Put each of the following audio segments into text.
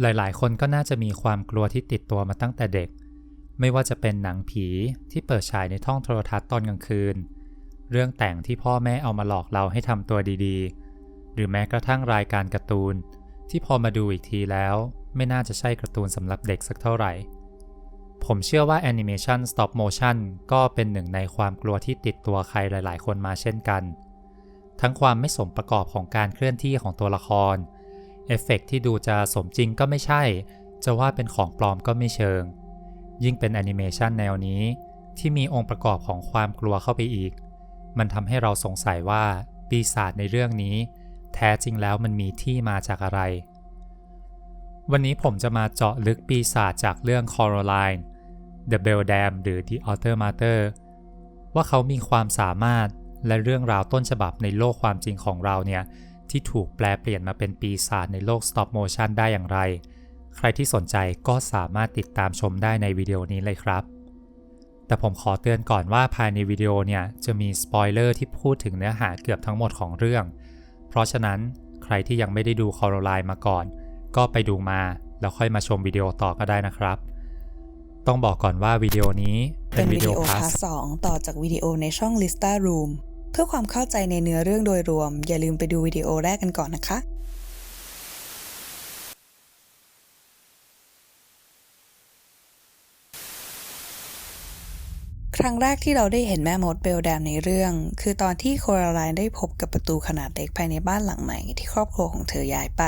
หลายๆ คนก็น่าจะมีความกลัวที่ติดตัวมาตั้งแต่เด็ก ไม่ว่าจะเป็นหนังผีที่เปิดฉายในท่องโทรทัศน์ตอนกลางคืน เรื่องแต่งที่พ่อแม่เอามาหลอกเราให้ทำตัวดีๆ หรือแม้กระทั่งรายการการ์ตูน ที่พอมาดูอีกทีแล้ว ไม่น่าจะใช่การ์ตูนสำหรับเด็กสักเท่าไหร่ ผมเชื่อว่าแอนิเมชัน stop motion ก็เป็นหนึ่งในความกลัวที่ติดตัวใครหลาย ๆ คนมาเช่นกัน ทั้งความไม่สมประกอบของการเคลื่อนที่ของตัวละคร เอฟเฟกต์ที่ดูจะสมจริงก็ไม่ใช่ จะว่าเป็นของปลอมก็ไม่เชิง ยิ่งเป็นแอนิเมชันแนวนี้ที่มีองค์ประกอบของความกลัวเข้าไปอีก มันทำให้เราสงสัยว่าปีศาจในเรื่องนี้ แท้จริงแล้วมันมีที่มาจากอะไร วันนี้ผมจะมาเจาะลึกปีศาจจากเรื่อง Coraline The Bell Dam หรือ The Alter Mater ว่าเขามีความสามารถและเรื่องราวต้นฉบับในโลกความจริงของเราเนี่ย ที่ถูกแปลเปลี่ยนมาเป็นปีศาจในโลก stop motion ได้อย่างไร ใครที่สนใจก็สามารถติดตามชมได้ในวิดีโอนี้เลยครับ แต่ผมขอเตือนก่อนว่าภายในวิดีโอเนี่ยจะมีสปอยเลอร์ที่พูดถึงเนื้อหาเกือบทั้งหมดของเรื่อง เพราะฉะนั้นใครที่ยังไม่ได้ดู Coraline มาก่อน ก็ไปดูมาแล้วค่อยมาชมวิดีโอต่อก็ได้นะครับ ต้องบอกก่อนว่าวิดีโอนี้เป็นวิดีโอพาร์ทสองต่อจากวิดีโอในช่อง Lista Room เพื่อความเข้าใจในเนื้อเรื่องโดยรวม อย่าลืมไปดูวิดีโอแรกกันก่อนนะคะ ครั้งแรกที่เราได้เห็นแม่มดเบลแดมในเรื่อง คือตอนที่โคราไลน์ได้พบกับประตูขนาดเล็กภายในบ้านหลังใหม่ที่ครอบครัวของเธอย้ายไป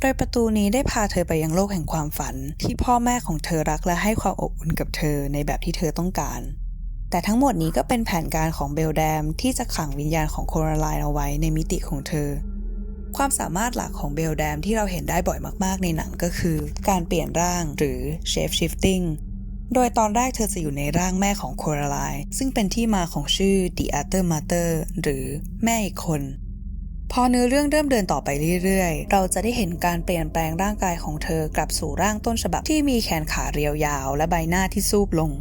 โดยประตูนี้ได้พาเธอไปยังโลกแห่งความฝัน ที่พ่อแม่ของเธอรักและให้ความอบอุ่นกับเธอในแบบที่เธอต้องการ แต่ทั้งหมดนี้ก็เป็นแผนการของเบลแดมที่จะขังวิญญาณของโคราไลน์เอาไว้ในมิติของเธอ ความสามารถหลักของเบลแดมที่เราเห็นได้บ่อยมากๆในหนังก็คือ การเปลี่ยนร่างหรือ shape shifting โดยตอนแรกเธอจะอยู่ในร่างแม่ของโคราไลน์ซึ่งเป็นที่มาของชื่อ The Other Mother หรือแม่อีกคน พอเนื้อเรื่องเริ่มเดินต่อไปเรื่อยๆ เราจะได้เห็นการเปลี่ยนแปลงร่างกายของเธอกลับสู่ร่างต้นฉบับที่มีแขนขาเรียวยาว และใบหน้าที่ซูบลง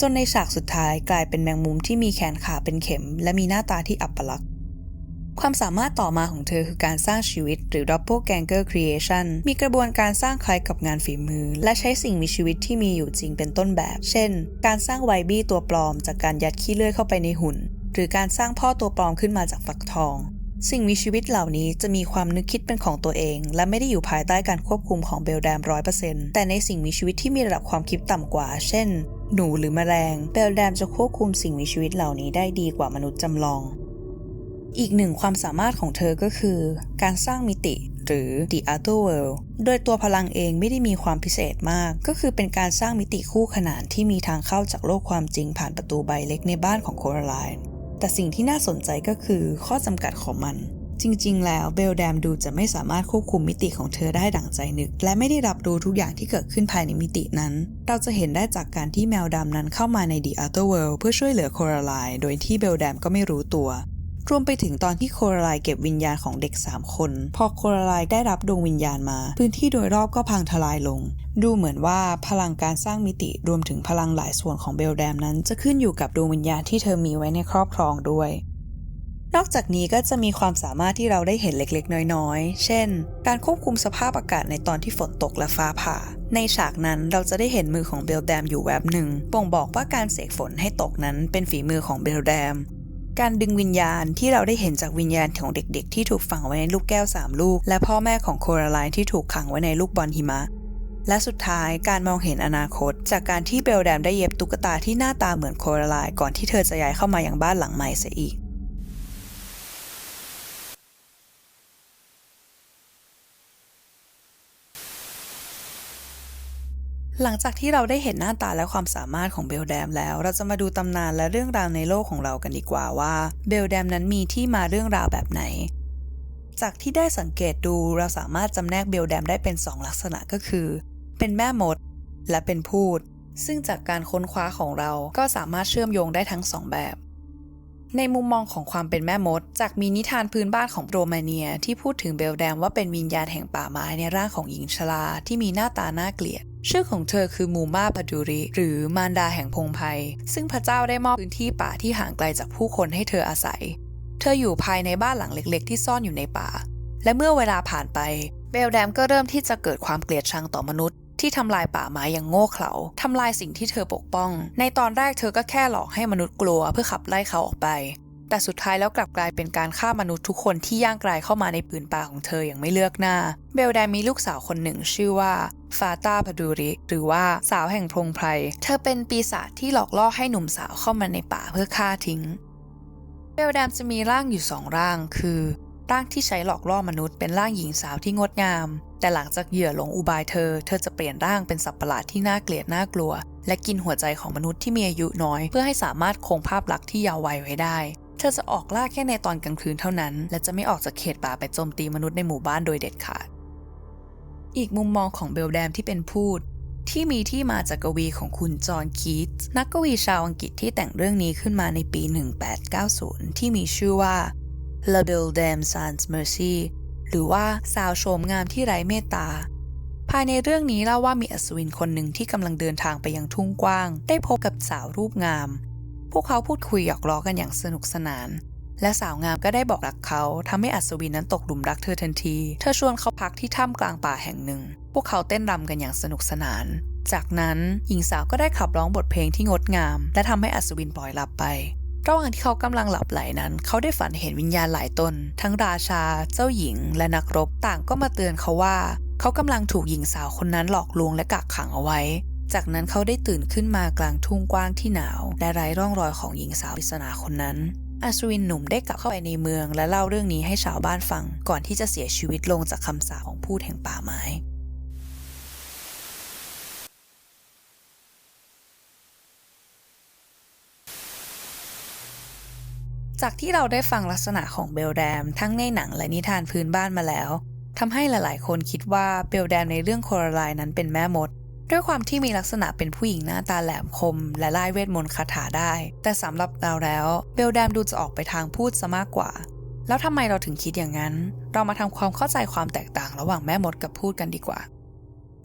จนในฉากสุดท้ายกลายเป็นแมงมุมที่มีแขนขาเป็นเข็ม และมีหน้าตาที่อัปลักษณ์ความสามารถต่อมาของเธอคือการสร้างชีวิตหรือ doppelganger creation มีกระบวนการสร้างคล้ายกับงานฝีมือ และใช้สิ่งมีชีวิตที่มีอยู่จริงเป็นต้นแบบ เช่น การสร้างไวบี้ตัวปลอม จากการยัดขี้เลื่อยเข้าไปในหุ่น หรือการสร้างพ่อตัวปลอมขึ้นมาจากฟักทอง สิ่งมีชีวิตเหล่านี้จะมีความนึกคิดเป็นของตัวเอง และไม่ได้อยู่ภายใต้การควบคุมของเบลแดมร้อยเปอร์เซ็นต์แต่ในสิ่งมีชีวิตที่มีระดับความคิดต่ำกว่า เช่น หนูหรือแมลงเบลแดมจะควบคุมสิ่งมีชีวิตเหล่านี้ได้ดีกว่ามนุษย์จำลอง อีกหนึ่งความสามารถของเธอก็คือ การสร้างมิติหรือ The Other World โดยตัวพลังเองไม่ได้มีความพิเศษมาก ก็คือเป็นการสร้างมิติคู่ขนานที่มีทางเข้าจากโลกความจริงผ่านประตูใบเล็กในบ้านของโคราไลน์แต่สิ่งที่น่าสนใจก็คือข้อจำกัดของมัน จริง ๆ แล้วเบลแดมดูจะไม่สามารถควบคุมมิติของเธอได้ดั่งใจนึก และไม่ได้รับรู้ทุกอย่างที่เกิดขึ้นภายในมิตินั้น เราจะเห็นได้จากการที่แมวดำนั้นเข้ามาใน The Other World เพื่อช่วยเหลือโคราไลโดยที่เบลแดมก็ไม่รู้ตัว รวมไปถึงตอนที่โคราไลเก็บวิญญาณของเด็ก 3 คน พอโคราไลได้รับดวงวิญญาณมา พื้นที่โดยรอบก็พังทลายลง ดูเหมือนว่าพลังการสร้างมิติรวมถึงพลังหลายส่วนของเบลแดมนั้น จะขึ้นอยู่กับดวงวิญญาณที่เธอมีไว้ในครอบครองด้วย นอกจากนี้ก็จะมีความสามารถที่เราได้เห็นเล็กๆ น้อยๆ เช่น การควบคุมสภาพอากาศในตอนที่ฝนตกและฟ้าผ่า ในฉากนั้นเราจะได้เห็นมือของเบลแดมอยู่แวบหนึ่งบ่งบอกว่าการเสกฝนให้ตกนั้นเป็นฝีมือของเบลแดม การดึงวิญญาณที่เราได้เห็นจากวิญญาณของเด็กๆ ที่ถูกฝังไว้ในลูกแก้วสามลูก และพ่อแม่ของโคราไลน์ที่ถูกขังไว้ในลูกบอลหิมะและสุดท้ายการมองเห็นอนาคต จากการที่เบลแดมได้เย็บตุ๊กตาที่หน้าตาเหมือนโคราไลน์ก่อนที่เธอจะย้ายเข้ามาอยังบ้านหลังใหม่เสียอีก หลังจากที่เราได้เห็นหน้าตาและความสามารถของเบลแดมแล้ว เราจะมาดูตำนานและเรื่องราวในโลกของเรากันดีกว่าว่าเบลแดมนั้นมีที่มาเรื่องราวแบบไหน จากที่ได้สังเกตดูเราสามารถจำแนกเบลแดมได้เป็น 2 ลักษณะก็คือ เป็นแม่มด และเป็นพูด ซึ่งจากการค้นคว้าของเราก็สามารถเชื่อมโยงได้ทั้งสองแบบ ในมุมมองของความเป็นแม่มด จากมีนิทานพื้นบ้านของโรมาเนีย ที่พูดถึงเบลแดมว่าเป็นวิญญาณแห่งป่าไม้ในร่างของหญิงชราที่มีหน้าตาน่าเกลียด ชื่อของเธอคือมูมาปาดูริ หรือมารดาแห่งพงไพซึ่งพระเจ้าได้มอบพื้นที่ป่าที่ห่างไกลจากผู้คนให้เธออาศัย เธออยู่ภายในบ้านหลังเล็ก ๆ ที่ซ่อนอยู่ในป่า และเมื่อเวลาผ่านไป เบลแดมก็เริ่มที่จะเกิดความเกลียดชังต่อมนุษย์ ที่ทำลายป่าไม้อย่างโง่เขลาทำลายสิ่งที่เธอปกป้อง ในตอนแรกเธอก็แค่หลอกให้มนุษย์กลัวเพื่อขับไล่เขาออกไป แต่สุดท้ายแล้วกลับกลายเป็นการฆ่ามนุษย์ทุกคนที่ย่างกลายเข้ามาในผืนป่าของเธออย่างไม่เลือกหน้า เบลแดมมีลูกสาวคนหนึ่งชื่อว่าฟาตาพาดูริหรือว่าสาวแห่งพงไพร เธอเป็นปีศาจที่หลอกล่อให้หนุ่มสาวเข้ามาในป่าเพื่อฆ่าทิ้ง เบลแดมจะมีร่างอยู่สองร่างคือ ร่างที่ใช้หลอกล่อมนุษย์เป็นร่างหญิงสาวที่งดงาม แต่หลังจากเหยื่อหลงอุบายเธอ เธอจะเปลี่ยนร่างเป็นสัตว์ประหลาดที่น่าเกลียดน่ากลัว และกินหัวใจของมนุษย์ที่มีอายุน้อย เพื่อให้สามารถคงภาพลักษณ์ที่ยาววัยไว้ได้ เธอจะออกล่าแค่ในตอนกลางคืนเท่านั้น และจะไม่ออกจากเขตป่าไปโจมตีมนุษย์ในหมู่บ้านโดยเด็ดขาด อีกมุมมองของเบลแดมที่เป็นพูด ที่มีที่มาจากกวีของคุณจอห์นคีตส์นักกวีชาวอังกฤษที่แต่งเรื่องนี้ขึ้นมาในปี 1890 ที่มีชื่อว่า La Belle Dame Sans Mercy หรือว่าสาวโฉมงามที่ไร้เมตตาภายในเรื่องนี้เล่าว่ามีอัศวินคนหนึ่งที่กำลังเดินทางไปยังทุ่งกว้าง ได้พบกับสาวรูปงาม พวกเขาพูดคุยหยอกล้อกันอย่างสนุกสนาน และสาวงามก็ได้บอกรักเขาทำให้อัศวินนั้นตกหลุมรักเธอทันที เธอชวนเขาพักที่ถ้ำกลางป่าแห่งหนึ่ง พวกเขาเต้นรำกันอย่างสนุกสนาน จากนั้นหญิงสาวก็ได้ขับร้องบทเพลงที่งดงาม และทำให้อัศวินปล่อยหลับไประหว่างที่เขากำลังหลับไหลนั้น เขาได้ฝันเห็นวิญญาณหลายตน ทั้งราชา เจ้าหญิง และนักรบต่างก็มาเตือนเขาว่า เขากำลังถูกหญิงสาวคนนั้นหลอกลวงและกักขังเอาไว้ จากนั้นเขาได้ตื่นขึ้นมากลางทุ่งกว้างที่หนาว และไร้ร่องรอยของหญิงสาวปริศนาคนนั้นอัศวินหนุ่มได้กลับเข้าไปในเมือง และเล่าเรื่องนี้ให้ชาวบ้านฟัง ก่อนที่จะเสียชีวิตลงจากคำสาปของพูดแห่งป่าไม้จากที่เราได้ฟังลักษณะของเบลแดม ทั้งในหนังและนิทานพื้นบ้านมาแล้วทำให้หลาย ๆ คนคิดว่าเบลแดมในเรื่องโครไลน์นั้นเป็นแม่มด ด้วยความที่มีลักษณะเป็นผู้หญิงหน้าตาแหลมคม และไล่เวทมนต์คาถาได้ แต่สำหรับเราแล้วเบลแดมดูจะออกไปทางพูดซะมากกว่า แล้วทำไมเราถึงคิดอย่างนั้น เรามาทำความเข้าใจความแตกต่างระหว่างแม่มดกับพูดกันดีกว่า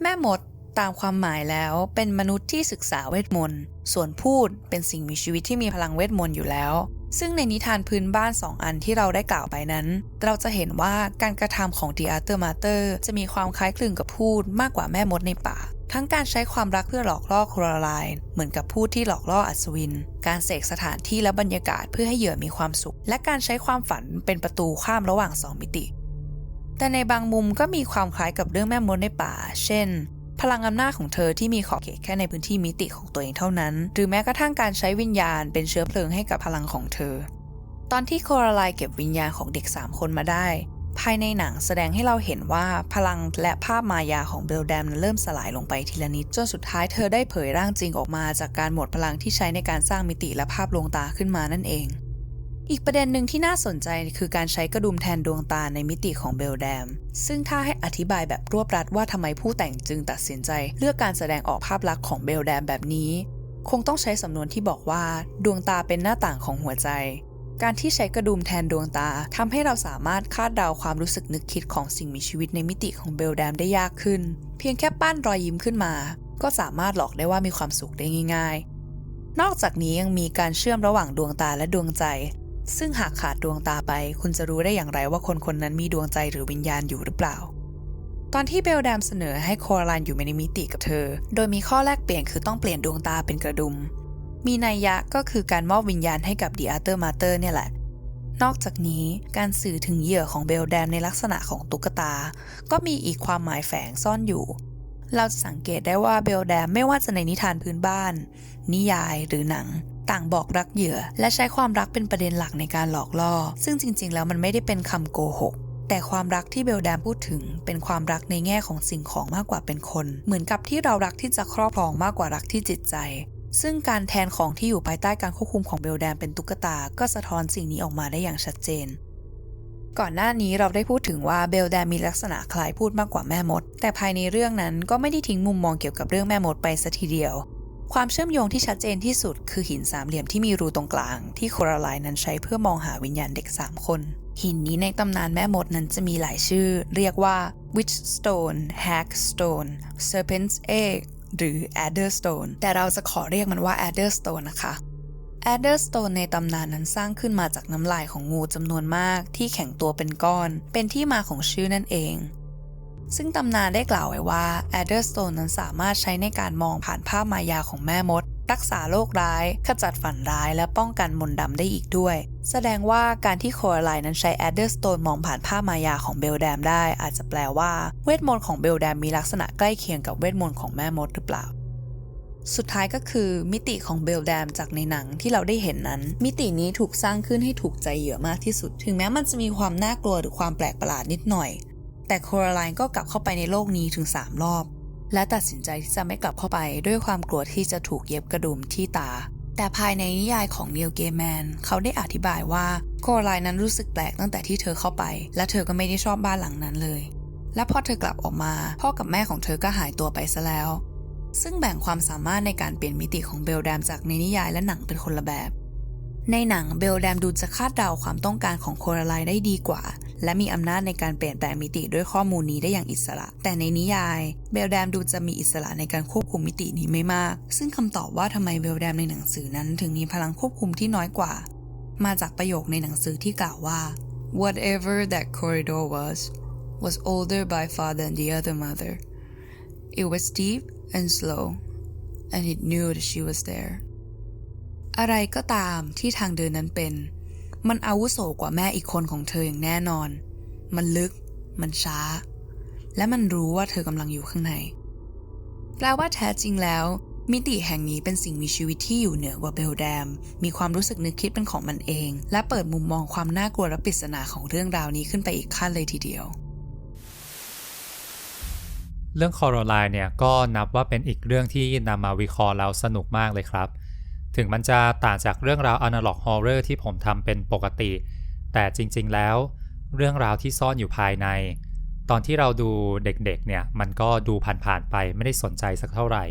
แม่มดตามความหมายแล้วเป็นมนุษย์ที่ศึกษาเวทมนต์ ส่วนพูดเป็นสิ่งมีชีวิตที่มีพลังเวทมนต์อยู่แล้ว ซึ่งในนิทานพื้นบ้าน 2 อันที่เราได้กล่าวไปนั้น เราจะเห็นว่าการกระทำของดีอาร์เตอร์มาเตอร์จะมีความคล้ายคลึงกับพูดมากกว่าแม่มดในป่า ทั้งการใช้ความรักเพื่อหลอกล่อโคราไลน์เหมือนกับพูดที่หลอกล่ออัศวิน การเสกสถานที่และบรรยากาศเพื่อให้เหยื่อมีความสุข และการใช้ความฝันเป็นประตูข้ามระหว่างสองมิติ แต่ในบางมุมก็มีความคล้ายกับเรื่องแม่มดในป่า เช่น พลังอำนาจของเธอที่มีขอบเขตแค่ในพื้นที่มิติของตัวเองเท่านั้น หรือแม้กระทั่งการใช้วิญญาณเป็นเชื้อเพลิงให้กับพลังของเธอ ตอนที่โคราไลน์เก็บวิญญาณของเด็ก 3 คนมาได้ ภายในหนังแสดงให้เราเห็นว่าพลังและภาพมายาของเบลแดมนั้นเริ่มสลายลงไปทีละนิด จนสุดท้ายเธอได้เผยร่างจริงออกมาจากการหมดพลังที่ใช้ในการสร้างมิติและภาพลวงตาขึ้นมานั่นเอง อีกประเด็นหนึ่งที่น่าสนใจคือการใช้กระดุมแทนดวงตาในมิติของเบลแดม ซึ่งถ้าให้อธิบายแบบรวบรัดว่าทำไมผู้แต่งจึงตัดสินใจ เลือกการแสดงออกภาพลักษณ์ของเบลแดมแบบนี้ คงต้องใช้สำนวนที่บอกว่า ดวงตาเป็นหน้าต่างของหัวใจ การที่ใช้กระดุมแทนดวงตาทำให้เราสามารถคาดเดาความรู้สึกนึกคิดของสิ่งมีชีวิตในมิติของเบลแดมได้ยากขึ้น เพียงแค่ปั้นรอยยิ้มขึ้นมา ก็สามารถหลอกได้ว่ามีความสุขได้ง่าย ๆ นอกจากนี้ยังมีการเชื่อมระหว่างดวงตาและดวงใจ ซึ่งหากขาดดวงตาไป คุณจะรู้ได้อย่างไรว่าคนคนนั้นมีดวงใจหรือวิญญาณอยู่หรือเปล่าตอนที่เบลแดมเสนอให้โคราลานอยู่ในมิติกับเธอ โดยมีข้อแลกเปลี่ยนคือต้องเปลี่ยนดวงตาเป็นกระดุม มีนัยยะก็คือการมอบวิญญาณให้กับดีอาร์เตอร์มาเตอร์เนี่ยแหละ นอกจากนี้การสื่อถึงเหยื่อของเบลแดมในลักษณะของตุ๊กตา ก็มีอีกความหมายแฝงซ่อนอยู่ เราจะสังเกตได้ว่าเบลแดมไม่ว่าจะในนิทานพื้นบ้าน นิยายหรือหนัง ต่างบอกรักเหยื่อ และใช้ความรักเป็นประเด็นหลักในการหลอกล่อ ซึ่งจริง ๆ แล้วมันไม่ได้เป็นคำโกหกแต่ความรักที่เบลแดมพูดถึง เป็นความรักในแง่ของสิ่งของมากกว่าเป็นคน เหมือนกับที่เรารักที่จะครอบครองมากกว่ารักที่จิตใจ ซึ่งการแทนของที่อยู่ภายใต้การควบคุมของเบลแดมเป็นตุ๊กตา ก็สะท้อนสิ่งนี้ออกมาได้อย่างชัดเจน ก่อนหน้านี้เราได้พูดถึงว่าเบลแดมมีลักษณะคล้ายพูดมากกว่าแม่มด แต่ภายในเรื่องนั้นก็ไม่ได้ทิ้งมุมมองเกี่ยวกับเรื่องแม่มดไปซะทีเดียว ความเชื่อมโยงที่ชัดเจนที่สุด คือหินสามเหลี่ยมที่มีรูตรงกลาง ที่โคราไลน์นั้นใช้เพื่อมองหาวิญญาณเด็ก 3 คน หินนี้ในตำนานแม่มดนั้นจะมีหลายชื่อ เรียกว่า Witch Stone Hag Stone Serpent's Egg หรือ Adder Stone แต่เราจะขอเรียกมันว่า Adder Stone นะคะ Adder Stone ในตำนานนั้นสร้างขึ้นมาจากน้ำลายของงูจำนวนมากที่แข็งตัวเป็นก้อน เป็นที่มาของชื่อนั่นเอง ซึ่งตำนานได้กล่าวไว้ว่าแอดเดอร์สโตนนั้นสามารถใช้ในการมองผ่านภาพมายาของแม่มด รักษาโรคร้าย ขจัดฝันร้ายและป้องกันมนต์ดำได้อีกด้วย แสดงว่าการที่โคอาไลนั้นใช้แอดเดอร์สโตนมองผ่านภามายาของเบลแดมได้ อาจจะแปลว่าเวทมนต์ของเบลแดมมีลักษณะใกล้เคียงกับเวทมนต์ของแม่มดหรือเปล่าสุดท้ายก็คือมิติของเบลแดมจากในหนังที่เราได้เห็นนั้น มิตินี้ถูกสร้างขึ้นให้ถูกใจเหยื่อมากที่สุด ถึงแม้มันจะมีความน่ากลัวหรือความแปลกประหลาดนิดหน่อย แต่โคราไลน์ก็กลับเข้าไปในโลกนี้ถึง 3 รอบ และตัดสินใจที่จะไม่กลับเข้าไปด้วยความกลัวที่จะถูกเย็บกระดุมที่ตา แต่ภายในนิยายของนิวเกแมนเขาได้อธิบายว่าโคราไลนั้นรู้สึกแปลกตั้งแต่ที่เธอเข้าไป และเธอก็ไม่ได้ชอบบ้านหลังนั้นเลย และพอเธอกลับออกมา พ่อกับแม่ของเธอก็หายตัวไปซะแล้ว ซึ่งแบ่งความสามารถในการเปลี่ยนมิติของเบลแดมจากในนิยายและหนังเป็นคนละแบบ ในหนังเบลแดมดูจะคาดเดาความต้องการของโคราไลได้ดีกว่า และมีอำนาจในการเปลี่ยนแปลงมิติด้วยข้อมูลนี้ได้อย่างอิสระ แต่ในนิยาย เบลแดมดูจะมีอิสระในการควบคุมมิตินี้ไม่มาก ซึ่งคำตอบว่าทำไมเบลแดมในหนังสือนั้นถึงมีพลังควบคุมที่น้อยกว่า มาจากประโยคในหนังสือที่กล่าวว่า whatever that corridor was was older by far than the other mother it was deep and slow and it knew that she was there อะไรก็ตามที่ทางเดินนั้นเป็น มันอาวุโสกว่าแม่อีกคนของเธออย่างแน่นอน มันลึก มันช้า และมันรู้ว่าเธอกำลังอยู่ข้างใน แปลว่าแท้จริงแล้ว มิติแห่งนี้เป็นสิ่งมีชีวิตที่อยู่เหนือกว่าเบลแดม มีความรู้สึกนึกคิดเป็นของมันเอง และเปิดมุมมองความน่ากลัวและปริศนาของเรื่องราวนี้ขึ้นไปอีกขั้นเลยทีเดียวเรื่องคอโรไลน์เนี่ยก็นับว่าเป็นอีกเรื่องที่นำมาวิเคราะห์แล้วสนุกมากเลยครับ ถึงมันจะต่างจากเรื่องราว Analog Horror ที่ผมทำเป็นปกติ แต่จริงๆแล้ว เรื่องราวที่ซ่อนอยู่ภายใน ตอนที่เราดูเด็กๆเนี่ยมันก็ดูผ่านๆไปไม่ได้สนใจสักเท่าไหร่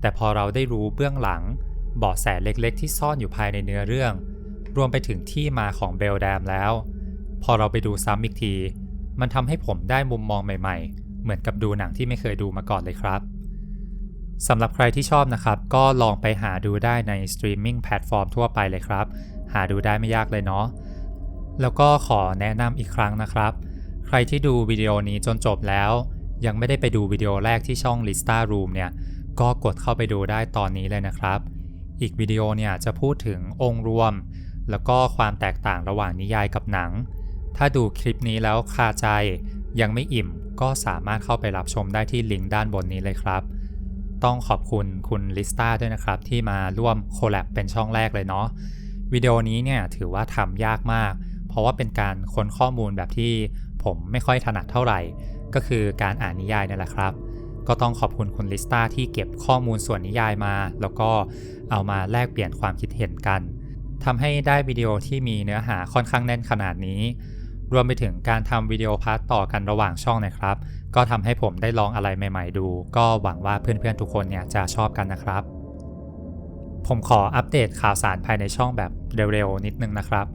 แต่พอเราได้รู้เบื้องหลังเบาะแสเล็กๆ ที่ซ่อนอยู่ภายในเนื้อเรื่อง รวมไปถึงที่มาของเบลแดมแล้ว พอเราไปดูซ้ำอีกที มันทำให้ผมได้มุมมองใหม่ๆ เหมือนกับดูหนังที่ไม่เคยดูมาก่อนเลยครับ สำหรับใครที่ชอบนะครับ ก็ลองไปหาดูได้ในสตรีมมิ่งแพลตฟอร์มทั่วไปเลยครับ หาดูได้ไม่ยากเลยเนาะแล้วก็ขอแนะนำอีกครั้งนะครับ ใครที่ดูวิดีโอนี้จนจบแล้ว ยังไม่ได้ไปดูวิดีโอแรกที่ช่อง Lista Room เนี่ย ก็กดเข้าไปดูได้ตอนนี้เลยนะครับ อีกวิดีโอเนี่ยจะพูดถึงองค์รวม แล้วก็ความแตกต่างระหว่างนิยายกับหนัง ถ้าดูคลิปนี้แล้วคาใจ ยังไม่อิ่มก็สามารถเข้าไปรับชมได้ที่ลิงก์ด้านบนนี้เลยครับ ต้องขอบคุณคุณลิสตาด้วยนะครับ ที่มาร่วมโคแลบเป็นช่องแรกเลยเนาะวิดีโอนี้เนี่ยถือว่าทำยากมาก เพราะว่าเป็นการค้นข้อมูลแบบที่ผมไม่ค่อยถนัดเท่าไหร่ ก็คือการอ่านนิยายนี่แหละครับ ก็ต้องขอบคุณคุณลิสตาที่เก็บข้อมูลส่วนนิยายมา แล้วก็เอามาแลกเปลี่ยนความคิดเห็นกันทำให้ได้วิดีโอที่มีเนื้อหาค่อนข้างแน่นขนาดนี้ รวมไปถึงการทำวิดีโอพาร์ตต่อกันระหว่างช่องนะครับ ก็ทำให้ผมได้ลองอะไรใหม่ๆดู ก็หวังว่าเพื่อนๆทุกคนเนี่ยจะชอบกันนะครับ ผมขออัปเดตข่าวสารภายในช่องแบบเร็วๆนิดนึงนะครับ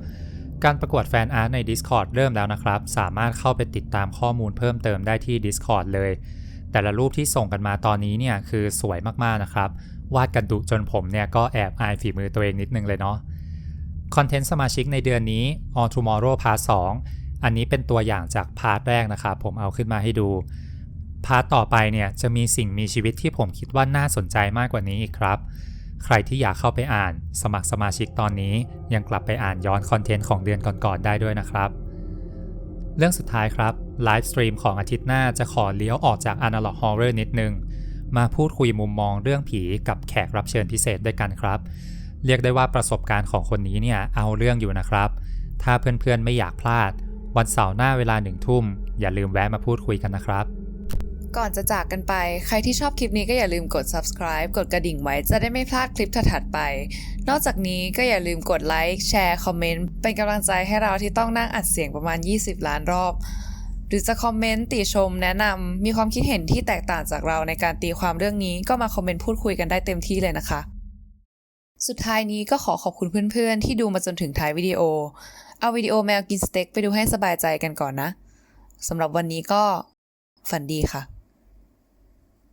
การประกวดแฟนอาร์ตใน Discord เริ่มแล้วนะครับ สามารถเข้าไปติดตามข้อมูลเพิ่มเติมได้ที่ Discord เลย แต่ละรูปที่ส่งกันมาตอนนี้เนี่ยคือสวยมากๆนะครับ วาดกันดุจนผมเนี่ยก็แอบอายฝีมือตัวเองนิดนึงเลยเนาะ คอนเทนต์สมาชิกในเดือนนี้ All Tomorrow Part 2 อันนี้เป็นตัวอย่างจากพาร์ทแรกนะครับผมเอาขึ้นมาให้ดู พาร์ทต่อไปเนี่ยจะมีสิ่งมีชีวิตที่ผมคิดว่าน่าสนใจมากกว่านี้อีกครับ ใครที่อยากเข้าไปอ่านสมัครสมาชิกตอนนี้ ยังกลับไปอ่านย้อนคอนเทนต์ของเดือนก่อนๆได้ด้วยนะครับ เรื่องสุดท้ายครับไลฟ์สตรีมของอาทิตย์หน้าจะขอเลี้ยวออกจาก Analog Horror นิดนึง มาพูดคุยมุมมองเรื่องผีกับแขกรับเชิญพิเศษด้วยกันครับ เรียกได้ว่าประสบการณ์ของคนนี้เนี่ยเอาเรื่องอยู่นะครับ ถ้าเพื่อนๆไม่อยากพลาด วันเสาร์หน้าเวลาหนึ่งทุ่ม อย่าลืมแวะมาพูดคุยกันนะครับ ก่อนจะจากกันไป ใครที่ชอบคลิปนี้ก็อย่าลืมกด subscribe กดกระดิ่งไว้จะได้ไม่พลาดคลิปถัดๆไป นอกจากนี้ก็อย่าลืมกดไลค์แชร์คอมเมนต์เป็นกำลังใจให้เราที่ต้องนั่งอัดเสียงประมาณ 20 ล้านรอบหรือจะคอมเมนต์ติชมแนะนำมีความคิดเห็นที่แตกต่างจากเราในการตีความเรื่องนี้ก็มาคอมเมนต์พูดคุยกันได้เต็มที่เลยนะคะ สุดท้ายนี้ก็ขอขอบคุณเพื่อนๆ ที่ดูมาจนถึงท้ายวิดีโอ เอาวิดีโอแมวกินสเต็กไปดูให้สบายใจกันก่อนนะสำหรับวันนี้ก็ฝันดีค่ะ